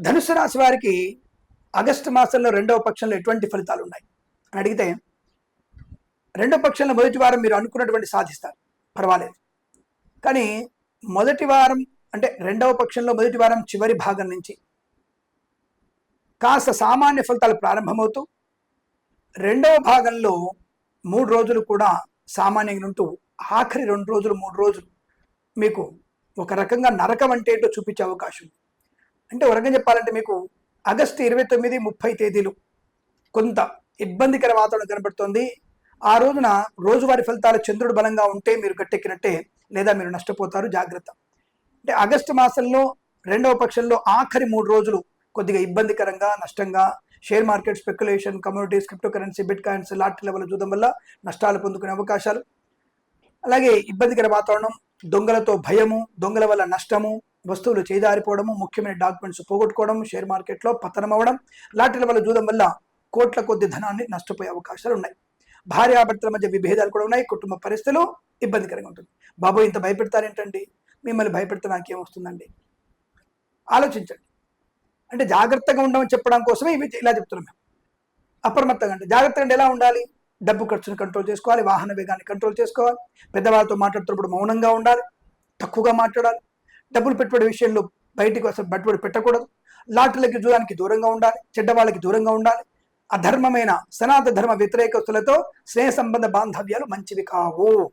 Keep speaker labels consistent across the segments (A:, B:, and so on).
A: ధనుసు రాశి వారికి ఆగస్టు మాసంలో రెండవ పక్షంలో ఎటువంటి ఫలితాలు ఉన్నాయి? అని అడిగితే రెండవ పక్షంలో మొదటి వారం మీరు అనుకున్నటువంటి సాధిస్తారు. పర్వాలేదు. కానీ మొదటి వారం అంటే రెండవ పక్షంలో మొదటి వారం చివరి భాగం నుంచి కాస్త సామాన్య ఫలితాలు ప్రారంభమవుతూ రెండవ భాగంలో మూడు రోజులు కూడా సామాన్యంగా ఉంటూ ఆఖరి రెండు రోజులు మూడు రోజులు మీకు ఒక రకంగా నరకం అంటే ఏంటో చూపించే అవకాశం ఉంది. అంటే ఒక రకంగా చెప్పాలంటే మీకు ఆగస్టు ఇరవై తొమ్మిది ముప్పై తేదీలు కొంత ఇబ్బందికర వాతావరణం కనబడుతోంది. ఆ రోజున రోజువారీ ఫలితాలు చంద్రుడు బలంగా ఉంటే మీరు గట్టెక్కినట్టే లేదా మీరు నష్టపోతారు. జాగ్రత్త. అంటే ఆగస్టు మాసంలో రెండవ పక్షంలో ఆఖరి మూడు రోజులు కొద్దిగా ఇబ్బందికరంగా నష్టంగా. Share market speculation communities crypto currency bit coins lot level చూడడం వల్ల నష్టాలు పొందుకునే అవకాశాలు. అలాగే ఇబ్బందికర వాతావరణం దొంగలతో భయము దొంగల వల్ల నష్టము వస్తువులు చేదారిపోవడము ముఖ్యమైన డాక్యుమెంట్స్ పోగొట్టుకోవడం షేర్ మార్కెట్లో పతనం అవ్వడం లాటరీల వల్ల చూడడం వల్ల కోట్ల కొద్ది ధనాన్ని నష్టపోయే అవకాశాలు ఉన్నాయి. భార్యాభర్తల మధ్య విభేదాలు కూడా ఉన్నాయి. కుటుంబ పరిస్థితులు ఇబ్బందికరంగా ఉంటుంది. బాబు ఇంత భయపెడతారేంటండి? మిమ్మల్ని భయపెడితే నాకేం వస్తుందండి ఆలోచించండి. అంటే జాగ్రత్తగా ఉండమని చెప్పడం కోసమే ఇవి ఇలా చెప్తున్నాం మేము. అప్రమత్తంగా అంటే జాగ్రత్తగా అంటే ఎలా ఉండాలి? డబ్బు ఖర్చును కంట్రోల్ చేసుకోవాలి. వాహన వేగాన్ని కంట్రోల్ చేసుకోవాలి. పెద్దవాళ్ళతో మాట్లాడుతున్నప్పుడు మౌనంగా ఉండాలి. తక్కువగా మాట్లాడాలి. డబ్బులు పెట్టుబడి విషయంలో బయటికి అసలు పెట్టుబడి పెట్టకూడదు. లాటరీలకి జూదానికి దూరంగా ఉండాలి చెడ్డ వాళ్ళకి దూరంగా ఉండాలి. అధర్మమైన సనాతన ధర్మ వ్యతిరేకస్తులతో స్నేహ సంబంధ బాంధవ్యాలు మంచివి కావు.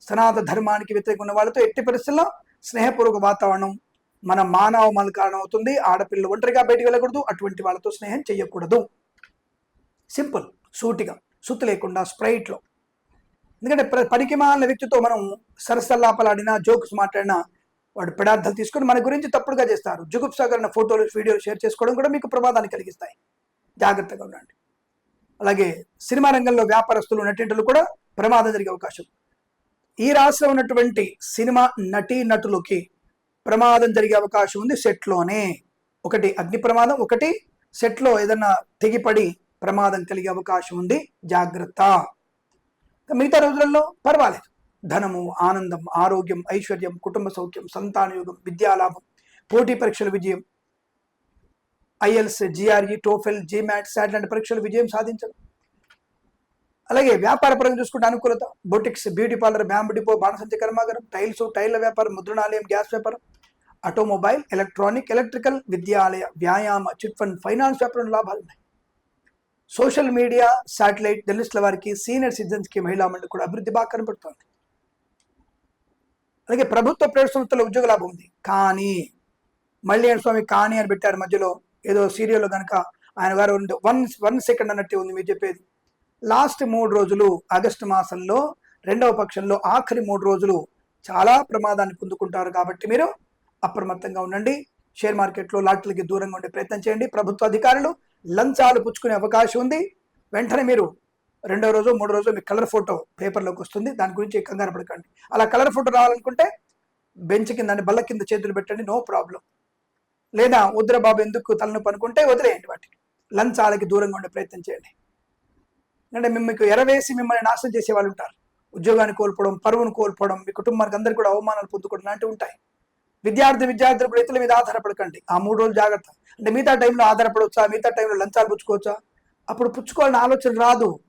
A: సనాతన ధర్మానికి వ్యతిరేక ఉన్న వాళ్ళతో ఎట్టి పరిస్థితుల్లో స్నేహపూర్వక వాతావరణం మన మానవ కారణం అవుతుంది ఆడపిల్లలు ఒంటరిగా బయటికి వెళ్ళకూడదు. అటువంటి వాళ్ళతో స్నేహం చేయకూడదు సింపుల్ సూటిగా సుత్తు లేకుండా స్ప్రైట్లో. ఎందుకంటే ప్ర- పనికిమాలిన వ్యక్తితో మనం సరసల్లాపలాడినా జోక్స్ మాట్లాడినా వాడు పదార్థాలు తీసుకొని మన గురించి తప్పుడుగా చేస్తారు. జుగుప్సాగరణ ఫోటోలు వీడియోలు షేర్ చేసుకోవడం కూడా మీకు ప్రమాదాన్ని కలిగిస్తాయి. జాగ్రత్తగా ఉండండి. అలాగే సినిమా రంగంలో వ్యాపారస్తులు నటింటలు కూడా ప్రమాదం జరిగే అవకాశం. ఈ రాశిలో ఉన్నటువంటి సినిమా నటీ నటులకి ప్రమాదం జరిగే అవకాశం ఉంది సెట్లోనే. ఒకటి అగ్ని ప్రమాదం ఒకటి సెట్లో ఏదన్నా తెగిపడి ప్రమాదం కలిగే అవకాశం ఉంది. జాగ్రత్త. మిగతా రోజులలో పర్వాలేదు. ధనము ఆనందం ఆరోగ్యం ఐశ్వర్యం కుటుంబ సౌఖ్యం సంతానయోగం విద్యాలాభం పోటీ పరీక్షల విజయం IELTS GRE TOEFL GMAT SAT లాంటి పరీక్షలు విజయం సాధించడం. అలాగే వ్యాపార పరంగా చూసుకుంటే అనుకూలత boutiques beauty parlour bamboo depot బాణసంచి కర్మాగారం టైల్స్ టైర్ల వ్యాపారం ముద్రణాలయం గ్యాస్ వ్యాపారం ఆటోమొబైల్ ఎలక్ట్రానిక్ ఎలక్ట్రికల్ విద్యాలయ వ్యాయామ చిట్ ఫండ్ ఫైనాన్స్ వ్యాపారం లాభాలు ఉన్నాయి. సోషల్ మీడియా శాటిలైట్ జర్నలిస్టుల వారికి సీనియర్ సిటిజన్స్కి మహిళా మండలి కూడా అభివృద్ధి బాగా కనబడుతోంది అలాగే ప్రభుత్వ ప్రైవేట్ సంస్థల ఉద్యోగ లాభం ఉంది. కానీ మళ్ళీ స్వామి కానీ అని పెట్టారు మధ్యలో ఏదో సీరియల్లో కనుక ఆయన గారు వన్ వన్ సెకండ్ అన్నట్టు ఉంది మీరు చెప్పేది. లాస్ట్ మూడు రోజులు ఆగస్టు మాసంలో రెండవ పక్షంలో ఆఖరి మూడు రోజులు చాలా ప్రమాదాన్ని పొందుకుంటారు కాబట్టి మీరు అప్రమత్తంగా ఉండండి. షేర్ మార్కెట్లో లాట్లకి దూరంగా ఉండే ప్రయత్నం చేయండి. ప్రభుత్వ అధికారులు లంచాలు పుచ్చుకునే అవకాశం ఉంది. వెంటనే మీరు రెండో రోజు మూడో రోజు మీ కలర్ ఫోటో పేపర్లోకి వస్తుంది. దాని గురించి కంగారు పడకండి. అలా కలర్ ఫోటో రావాలనుకుంటే బెంచ్ కింద అంటే బల్ల కింద చేతులు పెట్టండి నో ప్రాబ్లం. లేదా ఉద్రబాబు బాబు ఎందుకు తలనొప్పి అనుకుంటే వదిలేయండి వాటిని. లంచాలకి దూరంగా ఉండే ప్రయత్నం చేయండి. అంటే మీకు ఎరవేసి మిమ్మల్ని నాశనం చేసే వాళ్ళు ఉంటారు. ఉద్యోగాన్ని కోల్పోవడం పరువును కోల్పోవడం మీ కుటుంబానికి అందరికీ కూడా అవమానాలు పొందుకోవడం లాంటివి ఉంటాయి. విద్యార్థి విద్యార్థులు రైతుల మీద ఆధారపడకండి. ఆ మూడు రోజులు జాగ్రత్త. అంటే మిగతా టైంలో ఆధారపడవచ్చా? మిగతా టైంలో లంచాలు పుచ్చుకోవచ్చా? అప్పుడు పుచ్చుకోవాలని ఆలోచన రాదు.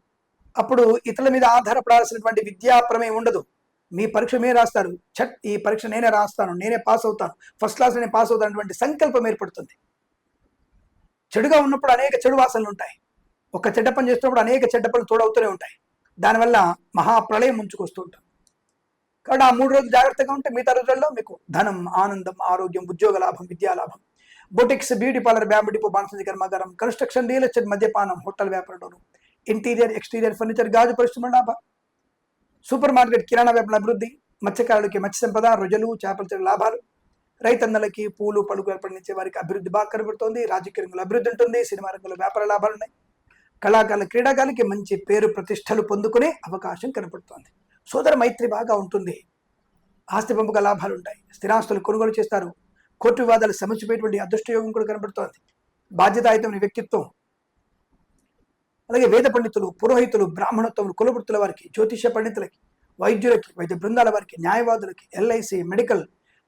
A: అప్పుడు ఇతరుల మీద ఆధారపడాల్సినటువంటి విద్యా ప్రమేయం ఉండదు. మీ పరీక్ష మీరు రాస్తారు. చట్ ఈ పరీక్ష నేనే రాస్తాను. నేనే పాస్ అవుతాను. ఫస్ట్ క్లాస్ నేను పాస్ అవుతాను అటువంటి సంకల్పం ఏర్పడుతుంది. చెడుగా ఉన్నప్పుడు అనేక చెడు వాసనలు ఉంటాయి. ఒక చెడ్డ పని చేస్తున్నప్పుడు అనేక చెడ్డ పనులు తోడవుతూనే ఉంటాయి. దానివల్ల మహాప్రళయం ముంచుకొస్తూ ఉంటుంది కాబట్టి ఆ మూడు రోజులు జాగ్రత్తగా ఉంటే మిగతా రోజుల్లో మీకు ధనం ఆనందం ఆరోగ్యం ఉద్యోగ లాభం విద్యా లాభం. Boutiques beauty parlour bamboo depot బాణసంచి కర్మాగారం కన్స్ట్రక్షన్ రియల్ ఎస్టేట్ మద్యపానం హోటల్ వ్యాపారంలోను. ఇంటీరియర్ ఎక్స్టీరియర్ ఫర్నిచర్ గాజు పరిశ్రమ లాభం. సూపర్ మార్కెట్ కిరాణా వ్యాపార అభివృద్ధి మత్స్యకారులకి మత్స్య సంపద రొజలు చేపల చెరువు లాభాలు. రైతన్నలకి పూలు పలుకు పండించే వారికి అభివృద్ధి బాగా కనబడుతోంది. రాజకీయ రంగంలో అభివృద్ధి ఉంటుంది. సినిమా రంగంలో వ్యాపార లాభాలు ఉన్నాయి. కళాకారుల క్రీడాకారులకి మంచి పేరు ప్రతిష్టలు పొందుకునే అవకాశం కనపడుతోంది. సోదర మైత్రి బాగా ఉంటుంది. ఆస్తి పంపక లాభాలు ఉంటాయి. స్థిరాస్తులు కొనుగోలు చేస్తారు. కోర్టు వివాదాలు సమస్యపోయేటువంటి అదృష్టయోగం కూడా కనబడుతోంది. బాధ్యతాయుతమైన వ్యక్తిత్వం అలాగే వేద పండితులు పురోహితులు బ్రాహ్మణత్వములు కులవృత్తుల వారికి జ్యోతిష పండితులకి వైద్యులకి వైద్య బృందాల వారికి న్యాయవాదులకి ఎల్ఐసి మెడికల్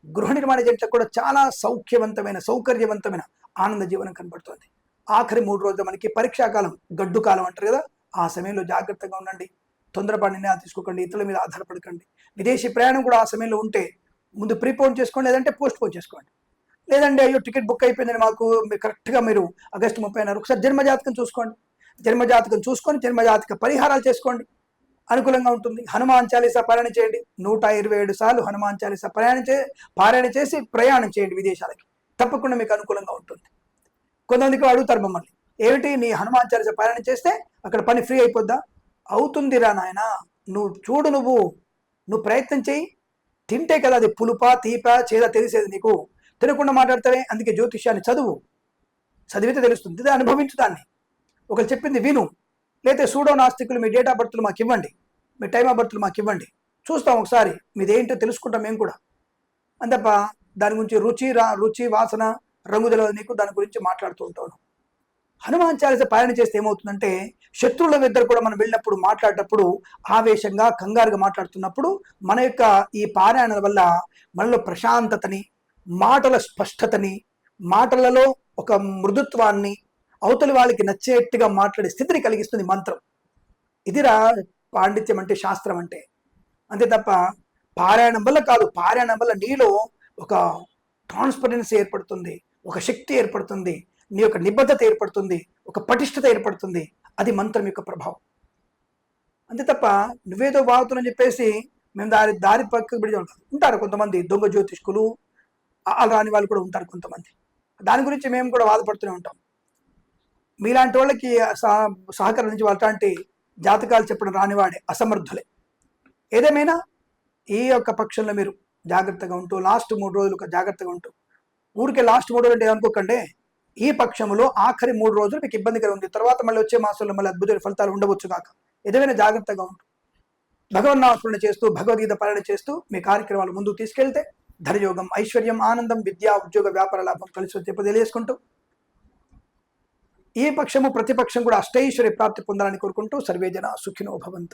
A: గృహ నిర్మాణ ఏజెంట్లకు కూడా చాలా సౌఖ్యవంతమైన సౌకర్యవంతమైన ఆనంద జీవనం కనబడుతుంది. ఆఖరి మూడు రోజులు మనకి పరీక్షాకాలం గడ్డు కాలం అంటారు కదా ఆ సమయంలో జాగ్రత్తగా ఉండండి. తొందరపాటు నిర్ణయాలు తీసుకోకండి ఇతరుల మీద ఆధారపడకండి. విదేశీ ప్రయాణం కూడా ఆ సమయంలో ఉంటే ముందు ప్రీపోన్ చేసుకోండి లేదంటే పోస్ట్ పోన్ చేసుకోండి. లేదండి అయ్యో టికెట్ బుక్ అయిపోయిందని మాకు కరెక్ట్గా మీరు ఆగస్టు ముప్పై అన్నారు ఒకసారి జన్మజాతకం చూసుకోండి. జన్మజాతకం చూసుకొని జన్మజాతక పరిహారాలు చేసుకోండి. అనుకూలంగా ఉంటుంది. హనుమాన్ చాలీసా పారాయణ చేయండి. నూట ఇరవై ఏడు సార్లు హనుమాన్ చాలీసా ప్రయాణం చే పారాయణ చేసి ప్రయాణం చేయండి విదేశాలకి. తప్పకుండా మీకు అనుకూలంగా ఉంటుంది. కొంతమందికి అడుగుతారు మమ్మల్ని ఏమిటి నీ హనుమాన్ చాలీస పారాయణ చేస్తే అక్కడ పని ఫ్రీ అయిపోద్దా? అవుతుందిరా నాయన నువ్వు చూడు నువ్వు నువ్వు ప్రయత్నం చేయి. తింటే కదా అది పులుప తీప చేదా తెలిసేది నీకు. తినకుండా మాట్లాడతావే అందుకే జ్యోతిష్యాన్ని చదువు. చదివితే తెలుస్తుంది అనుభవించు దాన్ని. ఒకరు చెప్పింది విను. లేతే సూడో నాస్తికులు మీ డేట్ ఆఫ్ బర్త్లు మాకు ఇవ్వండి. మీ టైమ్ ఆఫ్ బర్త్లు మాకు ఇవ్వండి. చూస్తాం ఒకసారి. మీదేంటో తెలుసుకుంటాం మేము కూడా. అంతప్ప దాని గురించి రుచి రా రుచి వాసన రంగు తెలియదు నీకు దాని గురించి మాట్లాడుతూ ఉంటాను. హనుమాన్ చాలీస పయనం చేస్తే ఏమవుతుందంటే శత్రువుల ఇద్దరు కూడా మనం వెళ్ళినప్పుడు మాట్లాడేటప్పుడు ఆవేశంగా కంగారుగా మాట్లాడుతున్నప్పుడు మన యొక్క ఈ పారాయణల వల్ల మనలో ప్రశాంతతని మాటల స్పష్టతని మాటలలో ఒక మృదుత్వాన్ని అవతలి వాళ్ళకి నచ్చేట్టుగా మాట్లాడే స్థితిని కలిగిస్తుంది మంత్రం. ఇదిరా పాండిత్యం అంటే శాస్త్రం అంటే. అంతే తప్ప పారాయణం వల్ల కాదు పారాయణం వల్ల నీలో ఒక ట్రాన్స్పరెన్సీ ఏర్పడుతుంది ఒక శక్తి ఏర్పడుతుంది నీ యొక్క నిబద్ధత ఏర్పడుతుంది ఒక పటిష్టత ఏర్పడుతుంది. అది మంత్రం యొక్క ప్రభావం. అంతే తప్ప నువ్వేదో బాగుతున్నాని చెప్పేసి మేము దారి దారి పక్కకు పెడి ఉంటారు ఉంటారు కొంతమంది దొంగ జ్యోతిష్కులు అలా రాని వాళ్ళు కూడా ఉంటారు కొంతమంది. దాని గురించి మేము కూడా బాధపడుతూనే ఉంటాం. మీలాంటి వాళ్ళకి సహ- సహకరించి అలాంటి జాతకాలు చెప్పడం రానివాడే అసమర్థులే. ఏదేమైనా ఈ యొక్క పక్షంలో మీరు జాగ్రత్తగా ఉంటూ లాస్ట్ మూడు రోజులు జాగ్రత్తగా ఉంటూ ఊరికే లాస్ట్ మూడు రోజులు అంటే అనుకోకండి ఈ పక్షంలో ఆఖరి మూడు రోజులు మీకు ఇబ్బందిగా ఉంది. తర్వాత మళ్ళీ వచ్చే మాసంలో మళ్ళీ అద్భుతమైన ఫలితాలు ఉండవచ్చు కాక. ఏదైనా జాగ్రత్తగా ఉంటూ భగవన్నాస్మరణ చేస్తూ భగవద్గీత పాలన చేస్తూ మీ కార్యక్రమాలు ముందుకు తీసుకెళ్తే ధనయోగం ఐశ్వర్యం ఆనందం విద్యా ఉద్యోగ వ్యాపార లాభం కలిసి వచ్చే తెలియజేసుకుంటూ ఏ పక్షము ప్రతిపక్షం కూడా అష్టైశ్వర్య ప్రాప్తి పొందాలని కోరుకుంటూ సర్వేజన సుఖినో భవంతు.